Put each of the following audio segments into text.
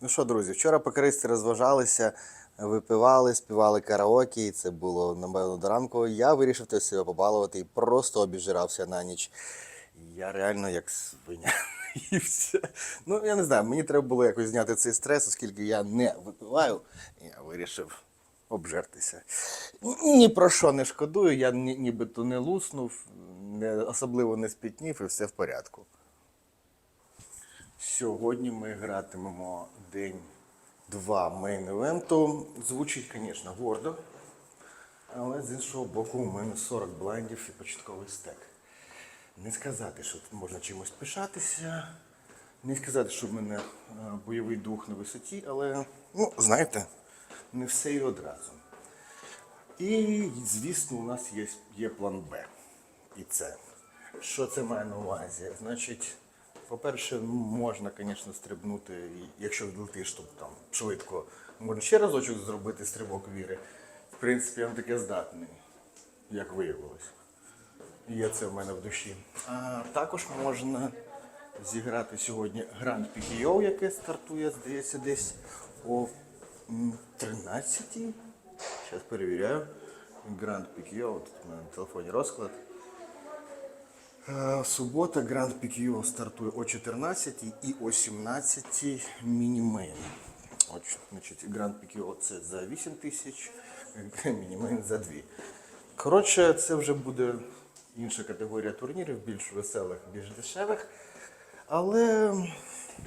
Ну що, друзі, вчора покеристи розважалися, випивали, співали караоке, і це було напевно до ранку. Я вирішив теж себе побалувати і просто обіжирався на ніч. Я реально як свиня. Ну, я не знаю, мені треба було якось зняти цей стрес, оскільки я не випиваю, я вирішив обжертися. Ні про що не шкодую, я ні, нібито не луснув, не, особливо не спітнів і все в порядку. Сьогодні ми гратимемо день 2 мейн-евенту. Звучить, звісно, гордо. Але з іншого боку, у мене 40 блайндів і початковий стек. Не сказати, що можна чимось пишатися, не сказати, що в мене е, бойовий дух на висоті, але, ну, знаєте, не все і одразу. І, звісно, у нас є, є план Б. І це. Що це має на увазі? Значить, по-перше, можна, звісно, стрибнути, якщо летиш тут там швидко, можна ще разочок зробити стрибок віри. В принципі, я таке здатний, як виявилось. Є це в мене в душі. А також можна зіграти сьогодні Grand PKO, яке стартує, здається, десь о 13-й. Зараз перевіряю. Grand PKO, тут у мене на телефоні розклад. Е, Субота Grand PQ стартує о 14 і о 17 мінімейн. Значить, Grand PQ це за 8 тисяч, мінімейн за 2. Коротше, це вже буде інша категорія турнірів, більш веселих, більш дешевих. Але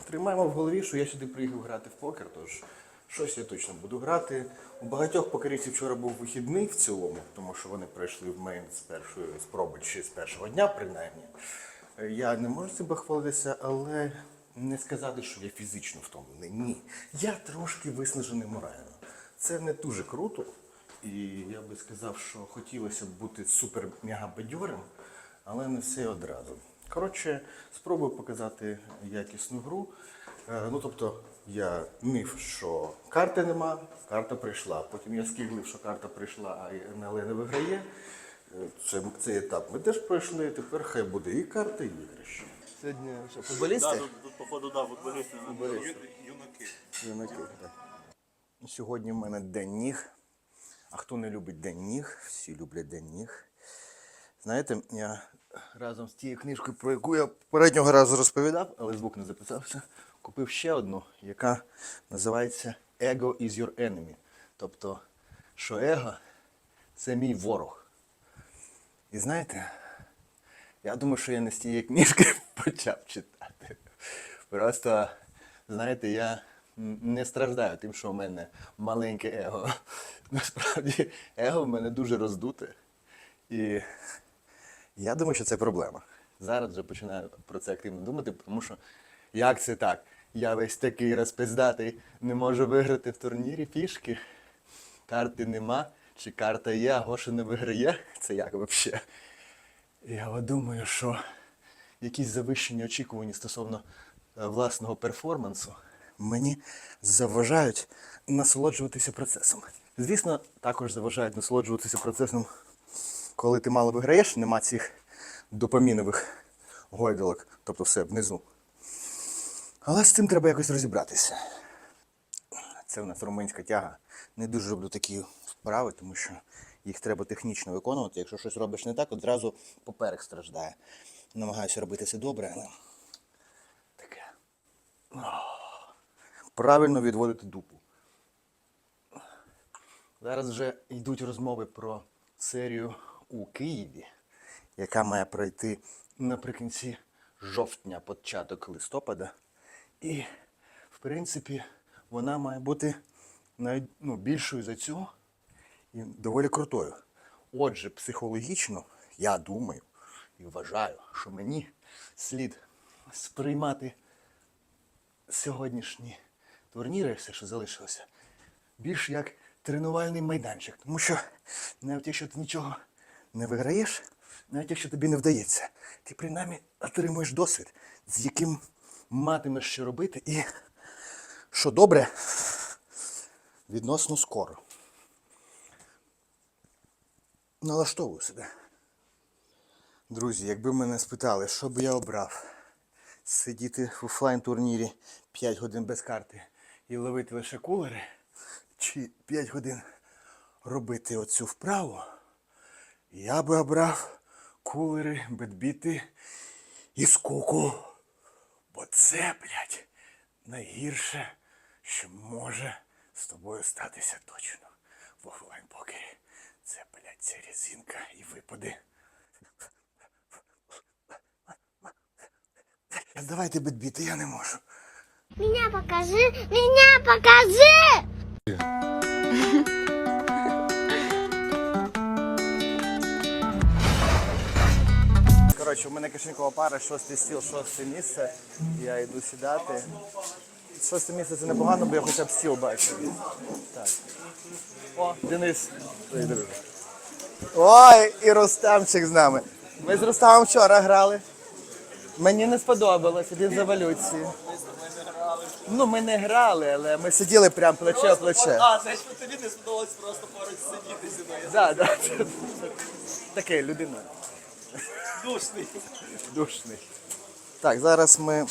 тримаємо в голові, що я сюди приїхав грати в покер, тож щось я точно буду грати. У багатьох покерівців вчора був вихідний в цілому, тому що вони пройшли в мейн з першої спроби чи з першого дня, принаймні. Я не можу себе хвалитися, але не сказати, що я фізично втомлений. Ні. Я трошки виснажений морально. Це не дуже круто. І я би сказав, що хотілося б бути супер-мега бадьорим, але не все одразу. Коротше, спробую показати якісну гру. Е, Ну, тобто, я нив, що карти нема, карта прийшла. Потім я скиглив, що карта прийшла, а НЛ не виграє. Е, Це, цей етап ми теж пройшли. Тепер хай буде і карта, і іграші. Сьогодні що, футболісти? Да, тут, тут, походу, да, футболісти. Футболісти. Юнаки, так. Сьогодні в мене день ніг. А хто не любить день ніг, всі люблять день ніг. Знаєте, я разом з тією книжкою, про яку я попереднього разу розповідав, але звук не записався, купив ще одну, яка називається Ego is your enemy. Тобто, що его це мій ворог. І знаєте, я думаю, що я не з тієї книжки почав читати. Просто, знаєте, я не страждаю тим, що в мене маленьке его. Насправді, его в мене дуже роздуте. І я думаю, що це проблема. Зараз вже починаю про це активно думати, тому що як це так? Я весь такий розпиздатий, не можу виграти в турнірі фішки. Карти нема, чи карта є, а Гоша не виграє. Це як взагалі? Я думаю, що якісь завищені очікування стосовно е, власного перформансу мені заважають насолоджуватися процесом. Звісно, також заважають насолоджуватися процесом, коли ти мало виграєш, нема цих допамінових гойдалок, тобто все внизу. Але з цим треба якось розібратися. Це в нас румунська тяга. Не дуже люблю такі вправи, тому що їх треба технічно виконувати. Якщо щось робиш не так, одразу поперек страждає. Намагаюся робити все добре, але таке. Правильно відводити дупу. Зараз вже йдуть розмови про серію у Києві, яка має пройти наприкінці жовтня, початок листопада. І, в принципі, вона має бути навіть ну, більшою за цю і доволі крутою. Отже, психологічно, я думаю і вважаю, що мені слід сприймати сьогоднішні турніри, все, що залишилося, більш як тренувальний майданчик. Тому що навіть якщо ти нічого не виграєш, навіть якщо тобі не вдається, ти принаймні отримуєш досвід, з яким матимеш що робити, і що добре, відносно скоро. Налаштовую себе. Друзі, якби мене спитали, що би я обрав, сидіти в офлайн турнірі 5 годин без карти і ловити лише кулери, чи 5 годин робити оцю вправу, я би обрав кулери, бедбіти і скуку. Бо це, блядь, найгірше, що може з тобою статися точно в офлайн покері. Це, блядь, ця резинка і випаде. Давайте бедбіти, я не можу. Меня покажи, меня покажи! Коротше, у мене кишенькова пара, шостий стіл, шосте місце. Я йду сідати. Шосте місце це непогано, бо я хоча б стіл бачу. Так. О, Денис. Привіт, друже. Ой, і Рустамчик з нами. Ми з Рустамом вчора грали. Мені не сподобалось, він з еволюції. Ну, ми не грали, але ми сиділи прям плече в плече. А, значить, тобі не сподобалось просто поруч сидіти зі мною. Да, да. Таке людина. Душний. Душний. Так, зараз ми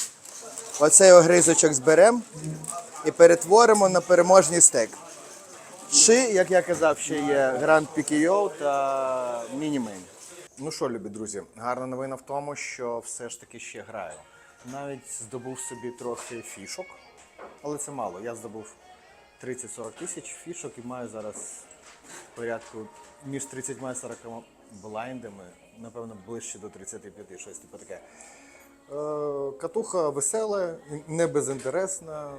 оцей огризочок зберемо і перетворимо на переможний стек. Чи, як я казав, ще є Grand PKO та Мінімейн. Ну що, любі друзі, гарна новина в тому, що все ж таки ще граю. Навіть здобув собі трохи фішок, але це мало. Я здобув 30-40 тисяч фішок і маю зараз порядку між 30 і 40 блайндами, напевно, ближче до 35, щось типу таке. Е, Катуха весела, не безінтересна.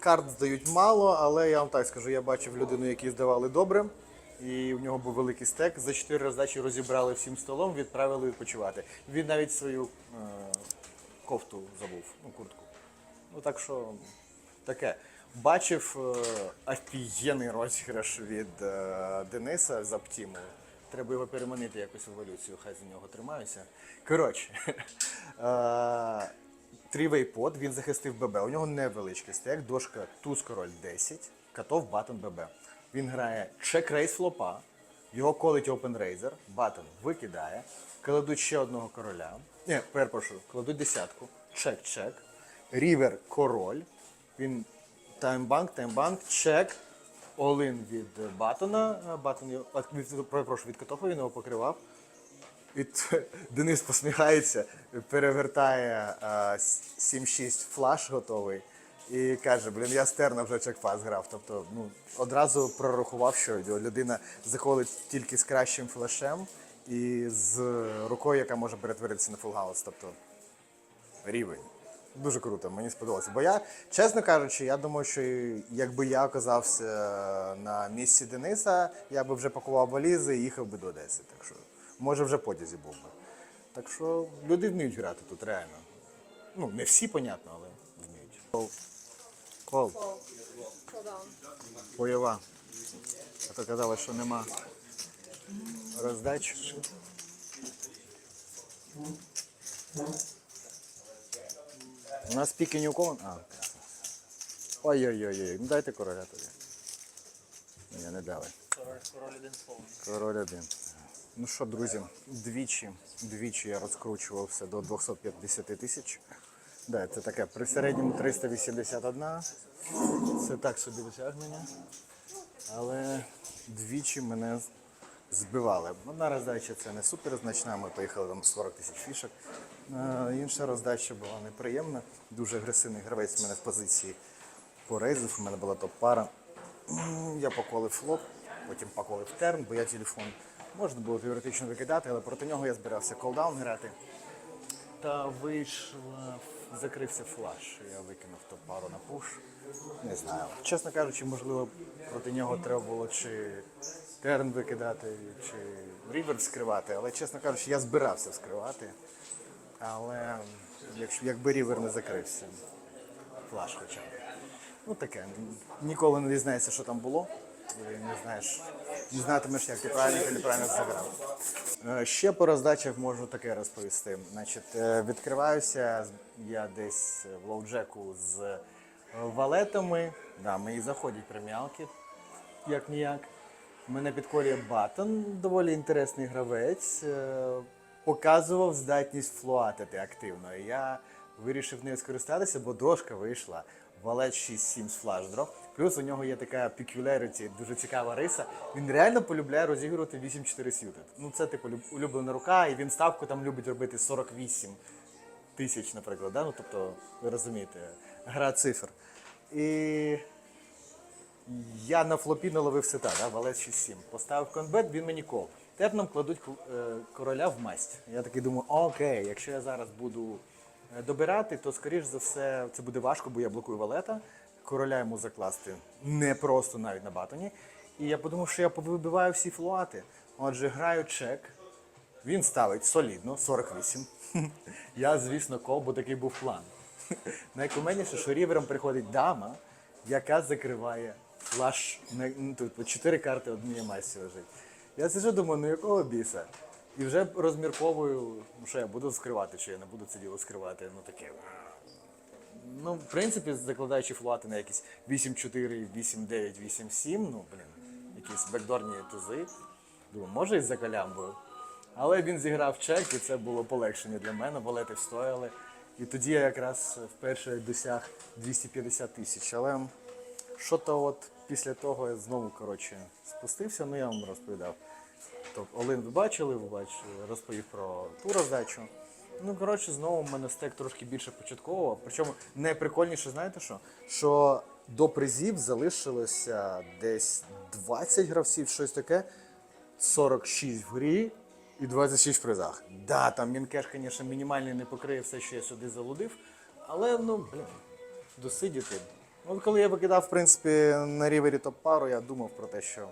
Карт здають мало, але я вам так скажу, я бачив людину, які здавали добре, і в нього був великий стек. За 4 роздачі розібрали всім столом, відправили відпочивати. Він навіть свою е, кофту забув, ну, куртку. Ну так що таке. Бачив е, офігенний розіграш від е, Дениса з Аптіму. Треба його переманити якось в еволюцію, хай за нього тримаюся. Коротше, е, Трівей под, він захистив ББ. У нього невеличкий стек, дошка туз король 10, катов батон ББ. Він грає чек рейс флопа, його колить Open Raiser, батон викидає, кладуть ще одного короля. Ні, перепрошую, кладуть десятку, чек-чек, рівер король. Він таймбанк, таймбанк, чек, олин від батона, е, батон, а, від, катофа він його покривав. І Денис посміхається, перевертає 7-6 флаш готовий і каже: блін, я стерна вже чекпас грав. Тобто, ну, одразу прорахував, що людина заходить тільки з кращим флешем і з рукою, яка може перетворитися на фулгаус. Тобто рівень. Дуже круто, мені сподобалося. Бо я, чесно кажучи, я думаю, що якби я оказався на місці Дениса, я би вже пакував валізи і їхав би до Одеси. Так що, може, вже потязі був би. Так що люди вміють грати тут, реально. Ну, не всі, понятно, але вміють. Кол. Кол. Бойова. А то казали, що нема роздач. У нас піки ні у кого. А. Ой-ой-ой, ну дайте короля тоді. Ні, не дали. Король один слово. Король один. Ну що, друзі, двічі, двічі я розкручувався до 250 тисяч. Да, це таке при середньому 381. Це так собі досягнення. Але двічі мене збивали. Одна роздача це не супер значна, ми поїхали там 40 тисяч фішок. А інша роздача була неприємна. Дуже агресивний гравець в мене в позиції порезив, у мене була топ-пара. Я поколив флоп, потім поколив терн, бо я телефон можна було теоретично викидати, але проти нього я збирався колдаун грати. Та вийшла, закрився флаш. Я викинув ту пару на пуш. Не знаю. Чесно кажучи, можливо, проти нього треба було чи терн викидати, чи рівер скривати. Але, чесно кажучи, я збирався скривати. Але якщо, якби рівер не закрився, флаш хоча б. Ну таке. Ніколи не дізнаєшся, що там було. Не знаєш, не знатимеш, як ти правильно чи неправильно заграв. Е, Ще по роздачах можу таке розповісти. Значить, е, відкриваюся я десь в лоуджеку з валетами. Да, мені заходять преміалки, як ніяк. Мене підкорює Батон, доволі інтересний гравець. е, Показував здатність флуатити активно. І я вирішив нею скористатися, бо дошка вийшла Валет 6-7 з флашдроп. Плюс у нього є така peculiarity, дуже цікава риса. Він реально полюбляє розігрувати 8-4 suited. Ну це типу улюблена рука, і він ставку там любить робити 48 тисяч, наприклад. Да? Ну, тобто, ви розумієте, гра цифр. І я на флопі наловив сета, да? валет 6-7. Поставив конбет, він мені кол. Тепном кладуть е, короля в масть. Я такий думаю, окей, якщо я зараз буду е, добирати, то скоріш за все це буде важко, бо я блокую валета. Короля йому закласти не просто навіть на батоні. І я подумав, що я повибиваю всі флуати. Отже, граю чек. Він ставить солідно, 48. Я, звісно, кол, бо такий був план. Найкуменніше, що рівером приходить дама, яка закриває флаш. на- ну, Тут чотири карти однієї масі лежить. Я сиджу, думаю, ну якого біса? І вже розмірковую, ну що я буду скривати, чи я не буду це діло скривати. Ну таке. Ну, в принципі, закладаючи флати на якісь 8-4, 8-9, 8-7, ну, блін, якісь бекдорні тузи. Думаю, може і за калямбою. Але він зіграв чек, і це було полегшення для мене, валети встояли. І тоді я якраз вперше досяг 250 тисяч. Але що-то от після того я знову коротше, спустився, ну я вам розповідав. Тобто Олин ви бачили, бачили, розповів про ту роздачу. Ну, коротше, знову в мене стек трошки більше початкового. Причому найприкольніше, знаєте що? Що до призів залишилося десь 20 гравців, щось таке. 46 в грі і 26 в призах. Да, там мінкеш, звісно, мінімальний не покриє все, що я сюди залудив. Але ну, блін, досидіти. От коли я викидав, в принципі, на рівері топ-пару, я думав про те, що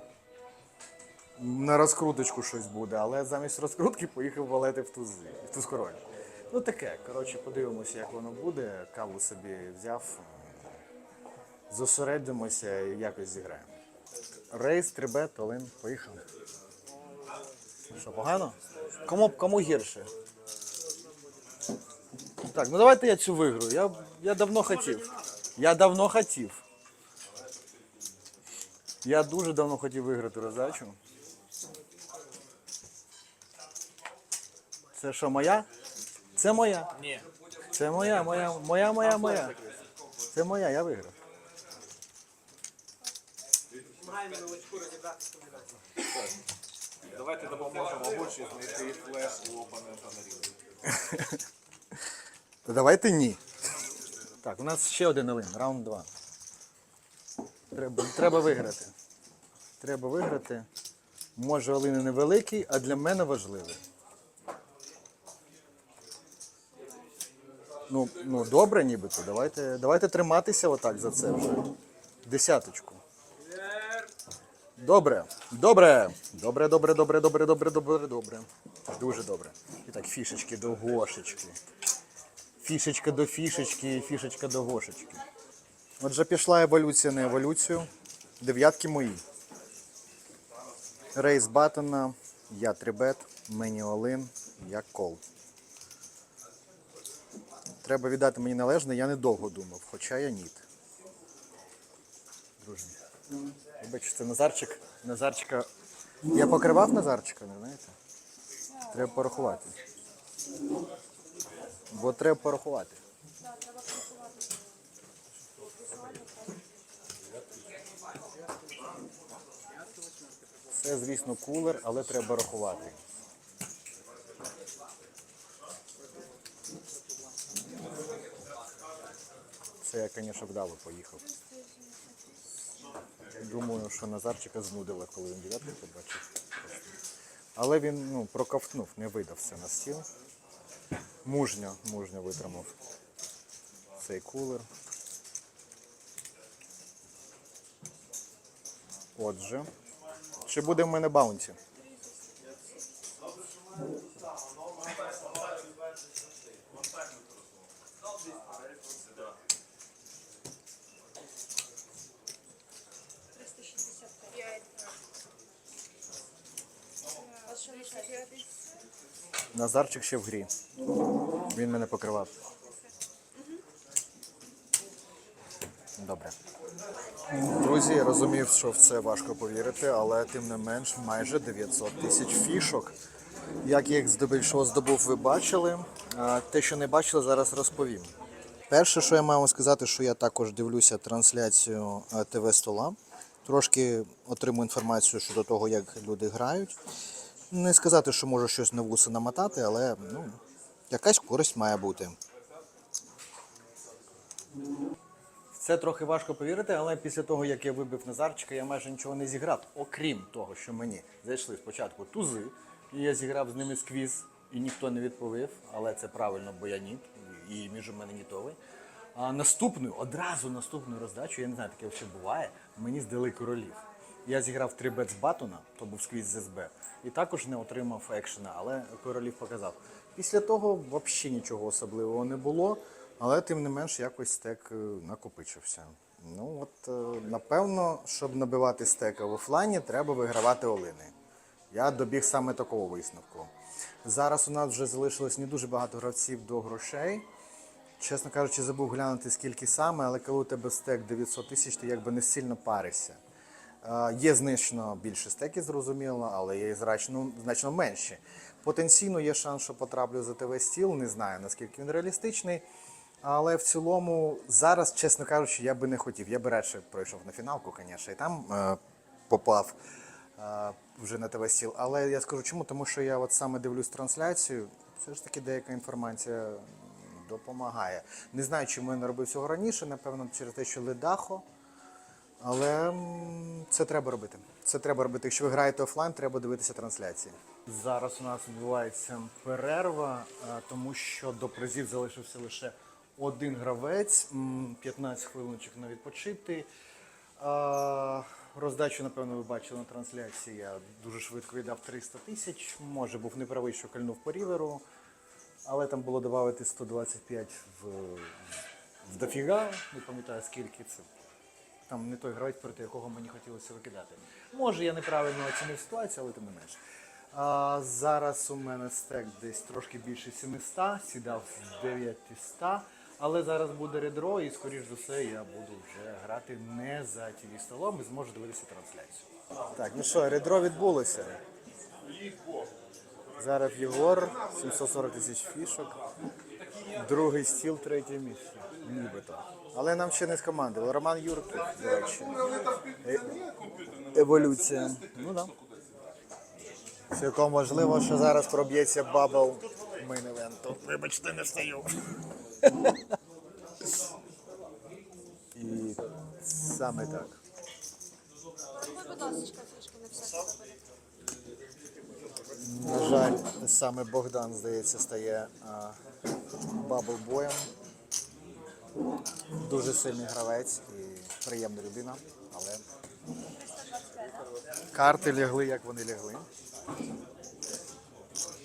на розкруточку щось буде, але замість розкрутки поїхав валети в туз, в туз король. Ну таке, коротше, подивимося, як воно буде. Каву собі взяв, зосередимося і якось зіграємо. Рейс, трибет, Олин, поїхали. Що, погано? Кому, кому гірше? Так, ну давайте я цю виграю. Я, я давно хотів. Я давно хотів. Я дуже давно хотів виграти роздачу. Це що, моя? Це моя. Ні. Це моя, моя, моя, моя, моя. Це моя, я виграв. Давайте допоможемо Гучі знайти флеш у опонента на рівні. Давайте ні. Так, у нас ще один Олин, раунд 2. Треба, треба виграти. Треба виграти. Може, Олин і невеликий, а для мене важливий. Ну, ну добре, нібито. Давайте, давайте триматися отак за це вже. Десяточку. Добре, добре. Добре, добре, добре, добре, добре, добре, добре. Дуже добре. І так, фішечки до гошечки. Фішечка до фішечки, фішечка до гошечки. Отже, пішла еволюція на еволюцію. Дев'ятки мої. Рейс Баттона, я трибет, мені Олин, я кол. Треба віддати мені належне, я недовго думав, хоча я ніт. Друже. Вибачте, Назарчик. Назарчика. Я покривав Назарчика, не знаєте? Треба порахувати. Бо треба порахувати. Це, звісно, кулер, але треба рахувати. Це я, звісно, вдало поїхав. Думаю, що Назарчика знудило, коли він дев'ятку побачив. Але він ну, проковтнув, не видав все на стіл. Мужньо, мужньо витримав цей кулер. Отже, чи буде в мене баунті? Назарчик ще в грі. Він мене покривав. Добре. Друзі, я розумів, що в це важко повірити, але тим не менш майже 900 тисяч фішок. Як їх що здобув, ви бачили. Те, що не бачили, зараз розповім. Перше, що я маю вам сказати, що я також дивлюся трансляцію е, ТВ стола. Трошки отримую інформацію щодо того, як люди грають. Не сказати, що можу щось на вуси намотати, але ну, якась користь має бути. Це трохи важко повірити, але після того, як я вибив Назарчика, я майже нічого не зіграв. Окрім того, що мені зайшли спочатку тузи, і я зіграв з ними сквіз, і ніхто не відповів, але це правильно, бо я ніт, і між у мене нітовий. А наступну, одразу наступну роздачу, я не знаю, таке ще буває, мені здали королів. Я зіграв 3 бет з Батона, то був сквіз з СБ, і також не отримав екшена, але королів показав. Після того взагалі нічого особливого не було, але тим не менш якось стек е, накопичився. Ну от, е, напевно, щоб набивати стека в офлайні, треба вигравати олини. Я добіг саме такого висновку. Зараз у нас вже залишилось не дуже багато гравців до грошей. Чесно кажучи, забув глянути скільки саме, але коли у тебе стек 900 тисяч, ти якби не сильно паришся. Е, Є значно більше стеків, зрозуміло, але є і значно, значно менші. Потенційно є шанс, що потраплю за ТВ стіл, не знаю наскільки він реалістичний. Але в цілому, зараз, чесно кажучи, я би не хотів. Я би радше пройшов на фіналку, звісно, і там е, попав е, вже на ТВ стіл. Але я скажу чому, тому що я от саме дивлюсь трансляцію, все ж таки деяка інформація допомагає. Не знаю, чому я не робив цього раніше, напевно, через те, що ледахо. Але це треба робити. Це треба робити. Якщо ви граєте офлайн, треба дивитися трансляції. Зараз у нас відбувається перерва, е, тому що до призів залишився лише один гравець, 15 хвилиночок на відпочити. Е, Роздачу, напевно, ви бачили на трансляції. Я дуже швидко віддав 300 тисяч. Може, був неправий, що кольнув по ріверу, але там було додати 125 в, в дофіга. Не пам'ятаю скільки це там не той гравець, проти якого мені хотілося викидати. Може, я неправильно оцінив ситуацію, але тим не менш. А, зараз у мене стек десь трошки більше 700, сідав з 900, але зараз буде редро і, скоріш за все, я буду вже грати не за тв столом і зможу дивитися трансляцію. Так, ну що, редро відбулося. Зараз Єгор, 740 тисяч фішок. Другий стіл, третє місце. Нібито. Але нам ще не скомандували. Роман Юрків, до речі. Е- Еволюція. Ну да. Цілком можливо, що зараз проб'ється бабл мейн івенту. Вибачте, не встаю. І саме так. Будь ласка, фішки на все. На жаль, саме Богдан, здається, стає бабл-боєм. Дуже сильний гравець і приємна людина, але карти лягли, як вони лягли.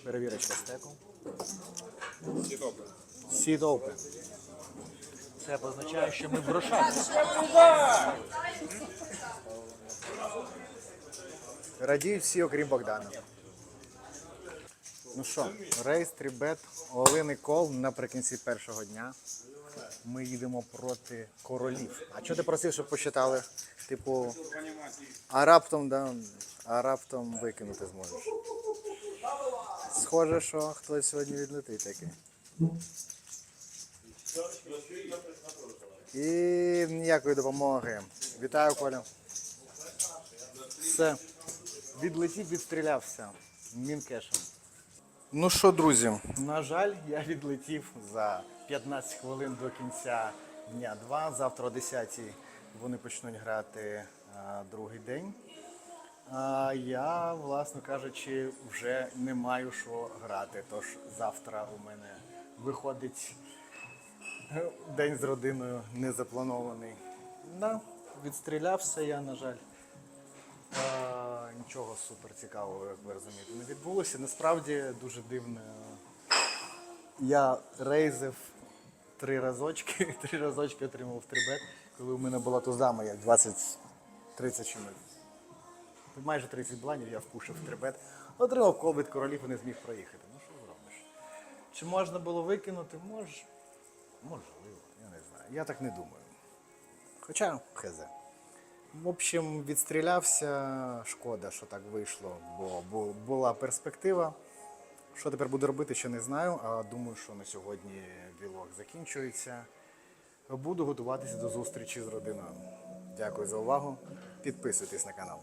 Перевірочка стеку. Seed open. Це означає, що ми в грошах. Радіють всі, окрім Богдана. Ну що, рейс, трібет, Олини кол наприкінці першого дня. Ми їдемо проти королів. А чого ти просив, щоб посчитали? Типу, а раптом, да, а раптом викинути зможеш. Схоже, що хтось сьогодні відлетить таки. І ніякої допомоги. Вітаю, Коля. Все. Відлетів, відстрілявся. Мінкешем. Ну що, друзі, на жаль, я відлетів за 15 хвилин до кінця дня 2. Завтра о 10 вони почнуть грати а, другий день. А я, власно кажучи, вже не маю що грати. Тож завтра у мене виходить е, день з родиною незапланований. Да, відстрілявся я, на жаль. А, нічого супер цікавого, як ви розумієте, не відбулося. Насправді дуже дивно. Я рейзив три разочки, три разочки отримав трибет, коли у мене була туза моя 20-30 чимось. Майже 30 бланів я впушив в трибет. Отримав колбит королів і не зміг проїхати. Ну що зробиш? Чи можна було викинути? Мож... Можливо, я не знаю. Я так не думаю. Хоча хз. В общем, відстрілявся. Шкода, що так вийшло, бо була перспектива. Що тепер буду робити, ще не знаю. А думаю, що на сьогодні вілок закінчується. буду готуватися до зустрічі з родиною. Дякую за увагу. Підписуйтесь на канал.